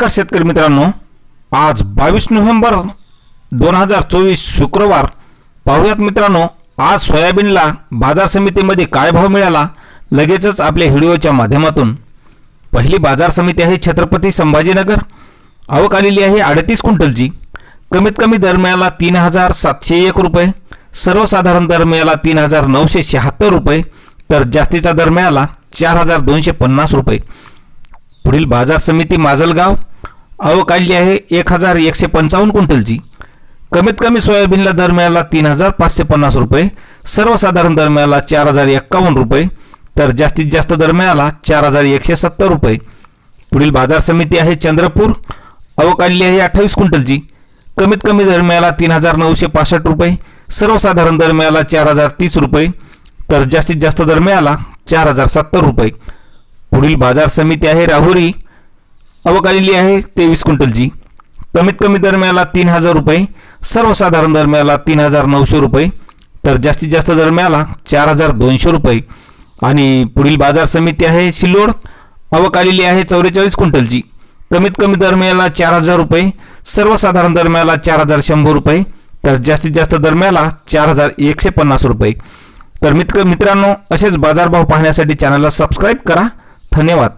नमस्कार शेतकरी मित्रांनो. आज बावीस नोव्हेंबर दोन हजार चोवीस शुक्रवार पाहूयात मित्रांनो आज सोयाबीनला बाजार समितीमध्ये काय भाव मिळाला लगेचच आपल्या व्हिडिओच्या माध्यमातून. पहिली बाजार समिती आहे छत्रपती संभाजीनगर आवक आलेली आहे अडतीस क्विंटलची. कमीत कमी दर मिळाला तीन हजार सातशे एक रुपये सर्वसाधारण दर मिळाला तीन हजार नऊशे शहात्तर रुपये तर जास्तीचा दर मिळाला चार हजार दोनशे पन्नास रुपये. पुढील बाजार समिती माजलगाव आवक काढली आहे एक हजार एकशे पंचावन्न क्विंटलची. कमीत कमी सोयाबीनला दर मिळाला तीन हजार पाचशे पन्नास रुपये. सर्वसाधारण दर मिळाला चार हजार एक्कावन्न रुपये. तर जास्तीत जास्त दर मिळाला चार हजार एकशे सत्तर रुपये. पुढील बाजार समिती आहे चंद्रपूर. आवक काढली आहे अठ्ठावीस क्विंटलची. कमीत कमी दर मिळाला तीन हजार नऊशे पासष्ट रुपये. सर्वसाधारण दर मिळाला चार हजार तीस रुपये. तर जास्तीत जास्त दर मिळाला चार हजार सत्तर रुपये. पुढील बाजार समिती आहे राहुरी. आवक आलेली आहे तेवीस क्विंटलची कमीत कमी दरम्याला तीन हजार रुपये सर्वसाधारण दरम्याला तीन हजार नऊशे रुपये तर जास्तीत जास्त दरम्याला चार हजार दोनशे रुपये. आणि पुढील बाजार समिती आहे सिल्लोड आवक आलेली आहे चौवेचाळीस क्विंटलची कमीत कमी दरम्याला चार हजार रुपये सर्वसाधारण दरम्याला चार हजार शंभर रुपये तर जास्तीत जास्त दरम्याला चार हजार एकशे पन्नास रुपये. तर मित्र मित्रांनो असेच बाजारभाव पाहण्यासाठी चॅनलला सबस्क्राईब करा. धन्यवाद.